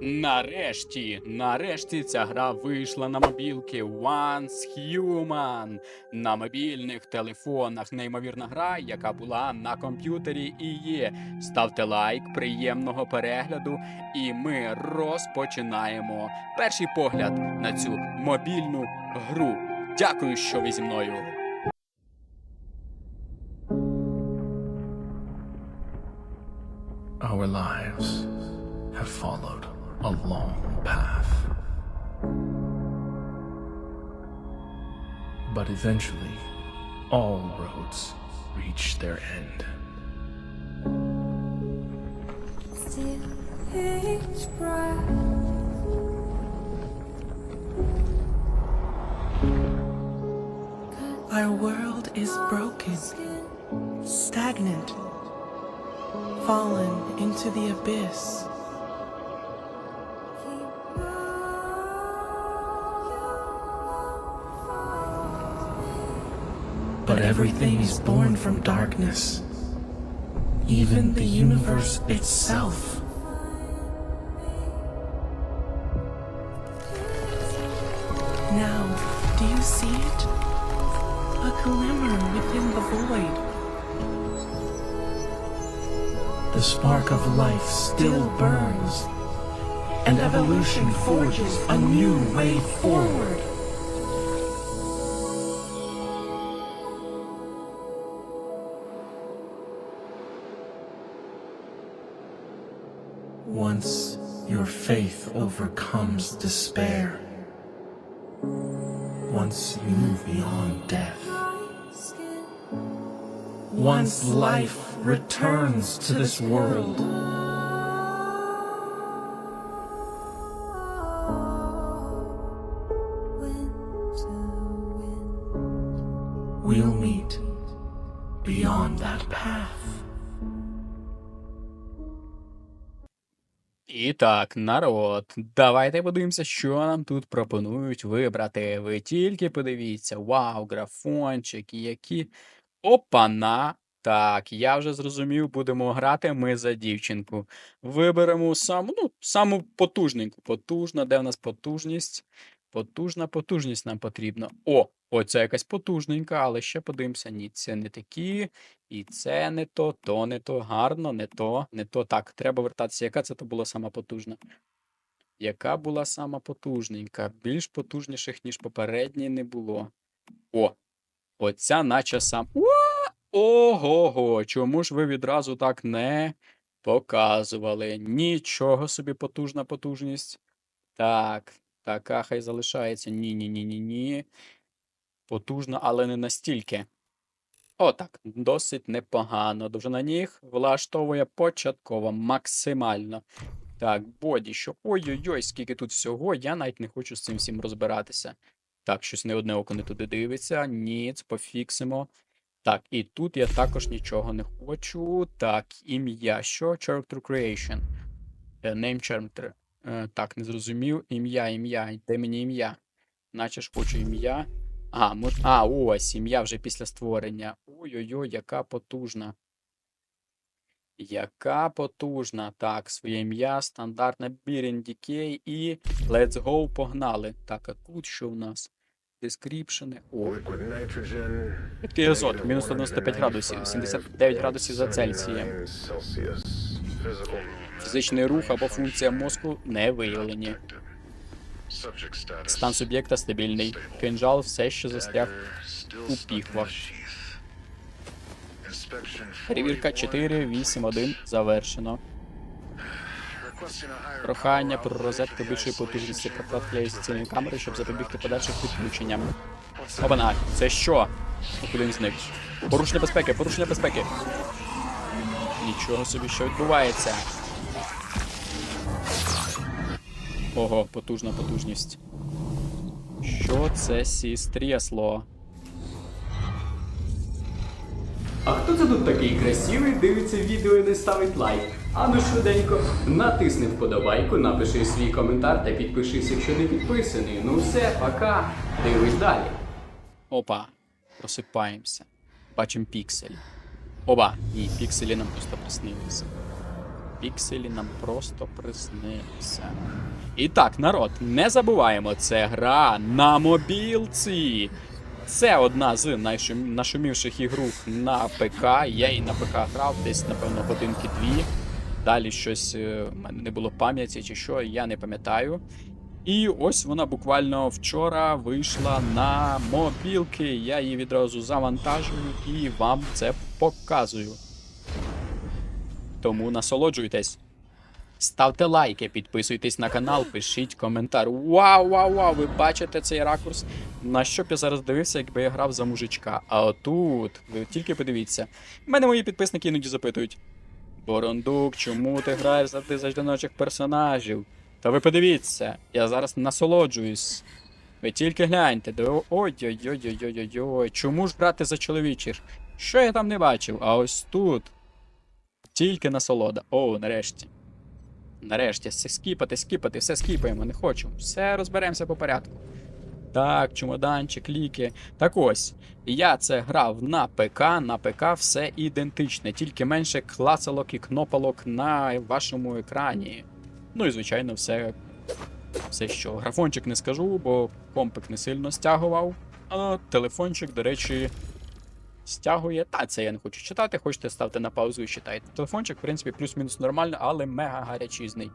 Нарешті, нарешті ця гра вийшла на мобілки Once Human на мобільних телефонах. Неймовірна гра, яка була на комп'ютері і є. Ставте лайк, приємного перегляду, і ми розпочинаємо. Перший погляд на цю мобільну гру. Дякую, що ви зі мною. Our lives have followed a long path. But eventually, all roads reach their end. Still each breath Our world is broken, stagnant, fallen into the abyss. But everything is born from darkness, even the universe itself. Now, do you see it? A glimmer within the void. The spark of life still burns, and evolution forges a new way forward. Your faith overcomes despair, once you move beyond death, once life returns to this world, І так, народ, давайте подивимося, що нам тут пропонують вибрати. Ви тільки подивіться. Вау, графончики, які. Опана! Так, я вже зрозумів, будемо грати ми за дівчинку. Виберемо саму, ну, саму потужненьку. Потужна, де в нас потужність? Потужна потужність нам потрібна. О, оця якась потужненька, але ще подивимося. Ні, це не такі. І це не то, то не то, гарно, не то, не то. Так, треба вертатися. Яка це то була сама потужна? Яка була сама потужненька? Більш потужніших, ніж попередні, не було. О! Оця наче сам. Ого-го! Чому ж ви відразу так не показували? Нічого собі потужна потужність. Так, така хай залишається. Ні-ні-ні-ні-ні. Потужна, але не настільки. Отак, досить непогано. Довжина ніг влаштовує початково, максимально. Так, боді, що. Ой-ой-ой, скільки тут всього, я навіть не хочу з цим всім розбиратися. Так, щось не одне око не туди дивиться. Ніц, пофіксимо. Так, і тут я також нічого не хочу. Так, ім'я. Що? Character Creation. Е, Name character. Е, Так, не зрозумів. Ім'я, ім'я. Де мені ім'я? Наче ж хочу ім'я. А, мож... а, ось, сім'я вже після створення. Ой-ой-ой, яка потужна. Яка потужна. Так, своє ім'я, стандартна BRNDK і Let's go, погнали. Так, а тут що в нас? Дескріпшени. О. Рідкий азот, мінус 95 градусів, 79 градусів за Цельсієм. Фізичний рух або функція мозку не виявлені. Стан суб'єкта стабільний. Кинжал все ще застряг у піхвах. Перевірка 481 завершено. Прохання про розетку більшої потужності прокладки ізоляційної камери, щоб запобігти подальшим відключенням. What's? Обана, це що? Куди він зник? Порушення безпеки, порушення безпеки. Нічого собі, що відбувається. Ого, потужна потужність. Що це сістрєсло? А хто це тут такий красивий, дивиться відео і не ставить лайк? Ану швиденько, натисни вподобайку, напиши свій коментар та підпишись, якщо не підписаний. Ну все, пока. Дивись далі. Опа, просипаємося. Бачимо піксель. Оба, ні, пікселі нам просто приснилися. Пікселі нам просто приснився. І так, народ, не забуваємо, це гра на мобілці. Це одна з найшум... нашумівших ігрух на ПК. Я і на ПК грав десь, напевно, годинки дві. Далі щось е, в мене не було пам'яті чи що, я не пам'ятаю. І ось вона буквально вчора вийшла на мобілки. Я її відразу завантажую і вам це показую. Тому насолоджуйтесь. Ставте лайки, підписуйтесь на канал, пишіть коментар. Вау, вау, вау! Ви бачите цей ракурс? На що б я зараз дивився, якби я грав за мужичка. А отут, ви тільки подивіться. Мене мої підписники іноді запитують. Борондук, чому ти граєш завжди за жіночих персонажів? Та ви подивіться, я зараз насолоджуюсь. Ви тільки гляньте, ой-ой-ой-ой-ой-ой. Чому ж грати за чоловічих? Що я там не бачив? А ось тут. Тільки насолода. О, нарешті. Нарешті, все скіпати, скіпати, все скіпаємо, не хочу. Все розберемося по порядку. Так, чемоданчик, ліки. Так ось, я це грав на ПК, на ПК все ідентичне, тільки менше клацалок і кнопалок на вашому екрані. Ну і звичайно, все, все що. Графончик не скажу, бо компик не сильно стягував. А телефончик, до речі, стягує. Та це я не хочу читати. Хочете ставте на паузу і читайте. Телефончик, в принципі, плюс-мінус нормально, але мега гарячізний.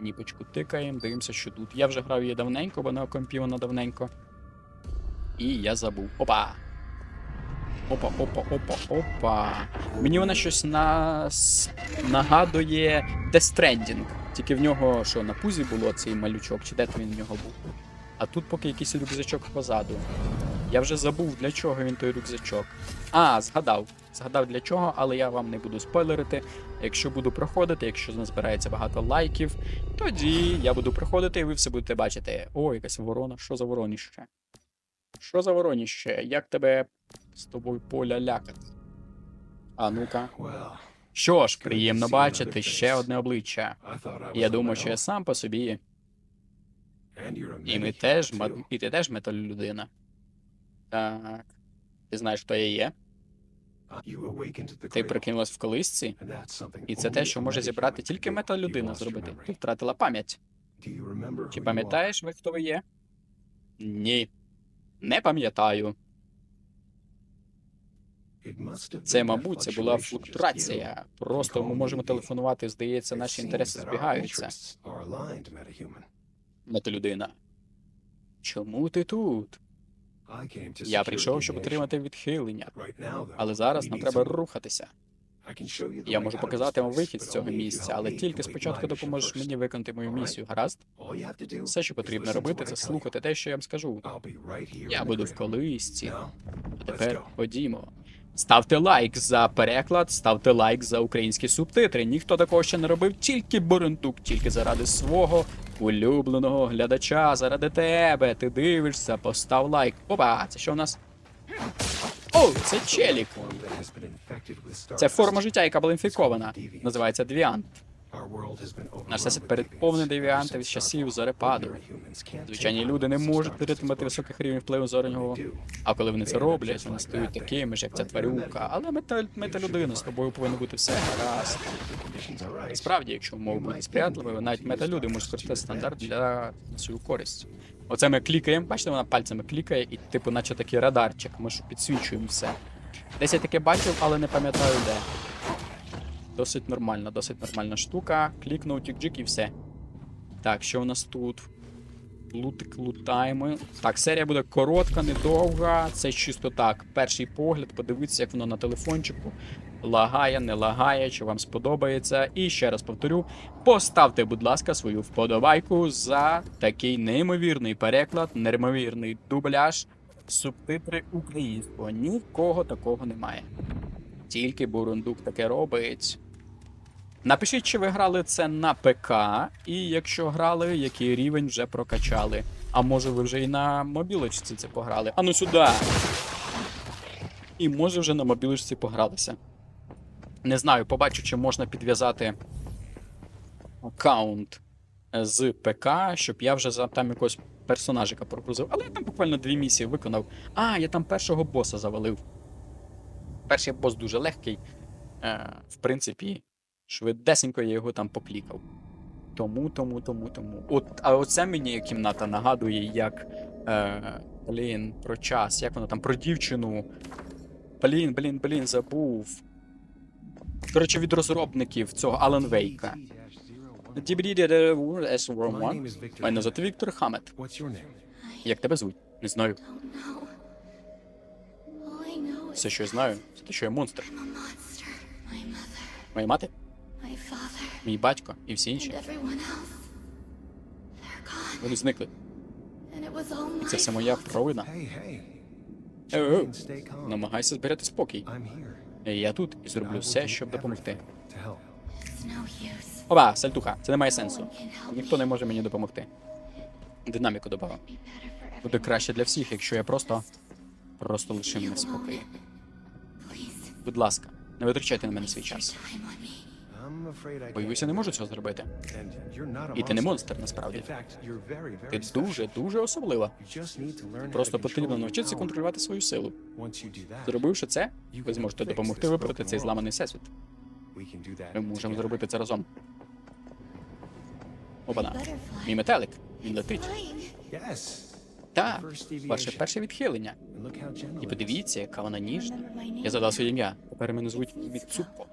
Ніпочку тикаємо, дивимося, що тут. Я вже грав її давненько, бо на компі вона давненько. І я забув. Опа! Опа, опа, опа, опа. Мені вона щось нас нагадує Death Stranding. Тільки в нього що, на пузі було цей малючок, чи де він в нього був. А тут поки якийсь рюкзачок позаду. Я вже забув, для чого він той рюкзачок. А, згадав. Згадав для чого, але я вам не буду спойлерити. Якщо буду проходити, якщо назбирається багато лайків, тоді я буду проходити і ви все будете бачити. О, якась ворона, що за вороніще? Що за вороніще? Як тебе з тобою поля лякати? А ну-ка. Що ж, приємно бачити ще одне обличчя. Я думаю, що я сам по собі. І ми теж, і ти теж металюдина. Так. Ти знаєш, хто я є? Ти прикинулась в колисці? І це те, що може зібрати тільки металюдина зробити. Ти втратила пам'ять. Чи пам'ятаєш ви, хто ви є? Ні. Не пам'ятаю. Це, мабуть, це була флуктуація. Просто ми можемо телефонувати, здається, наші інтереси збігаються. Металюдина. Чому ти тут? Я прийшов, щоб отримати відхилення, але зараз нам треба рухатися. Я можу показати вам вихід з цього місця, але тільки спочатку допоможеш мені виконати мою місію, гаразд? Все, що потрібно робити, це слухати те, що я вам скажу. Я буду в колисці. А тепер ходімо. Ставте лайк за переклад, ставте лайк за українські субтитри. Ніхто такого ще не робив, тільки Борентук, тільки заради свого улюбленого глядача, заради тебе. Ти дивишся, постав лайк. Опа, це що в нас? О, це челік. Це форма життя, яка була інфікована. Називається девіант. Наш всесвіт переповнений девіантів з часів зорепаду. Звичайні люди не можуть витримати високих рівнів впливу зоряного. А коли вони це роблять, вони стають такими ж, як ця тварюка. Але мета, мета людина з тобою повинно бути все гаразд. Справді, якщо умови будуть сприятливими, навіть металюди можуть скористати стандарт для свою користь. Оце ми клікаємо, бачите, вона пальцями клікає, і типу, наче такий радарчик, ми ж підсвічуємо все. Десь я таке бачив, але не пам'ятаю де. Досить нормально, досить нормальна штука. Клікнув тік-джик і все. Так, що у нас тут? Лутик лутаємо. Так, серія буде коротка, недовга. Це чисто так. Перший погляд, подивитися, як воно на телефончику. Лагає, не лагає, чи вам сподобається. І ще раз повторю: поставте, будь ласка, свою вподобайку за такий неймовірний переклад, неймовірний дубляж, субтитри українського. Нікого такого немає. Тільки Бурундук таке робить. Напишіть, чи ви грали це на ПК, і якщо грали, який рівень вже прокачали. А може ви вже і на мобілочці це пограли. Ану сюди. І може вже на мобілочці погралися. Не знаю, побачу, чи можна підв'язати аккаунт з ПК, щоб я вже там якогось персонажика прогрузив. Але я там буквально дві місії виконав. А, я там першого боса завалив. Перший бос дуже легкий. Е, в принципі, Швидесенько я його там поклікав. Тому, тому, тому, тому. От, а оце мені кімната нагадує, як. Е, блін, про час, як воно там, про дівчину. Блін, блін, блін, забув. Коротше, від розробників цього Алан Вейка. Мене звати Віктор Хамет. Як тебе звуть? Не знаю. Все, що я знаю, це те, що я монстр. Моя мати, мій батько і всі інші. Вони зникли. І це все моя провина. Stay calm. Намагайся зберегти спокій. І Я тут і зроблю все, щоб допомогти. Оба, сальтуха, це не має сенсу. Ніхто не може мені допомогти. Динаміку додав. Буде краще для всіх, якщо я просто. Просто лишив мене. Please, Будь ласка, не витрачайте на мене свій час. Боюся, не можу цього зробити. And you're not a І ти не монстр насправді. Ти дуже, дуже особлива. Просто потрібно навчитися контролювати свою силу. Зробивши це, ви зможете допомогти виправити цей зламаний всесвіт. we can do that Ми можемо зробити це разом. Опана. Мій метелик. Він летить. Так, ваше перше відхилення. І подивіться, яка вона ніжна. Я задав своє ім'я. Тепер мене звуть Міцуко.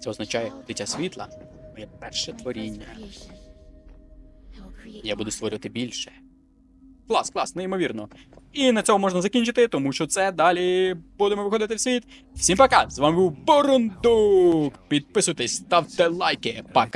Це означає дитя світла. Моє перше творіння. Я буду створювати більше. Клас, клас, неймовірно. І на цьому можна закінчити, тому що це далі будемо виходити в світ. Всім пока! З вами був Борундук! Підписуйтесь, ставте лайки. Пока!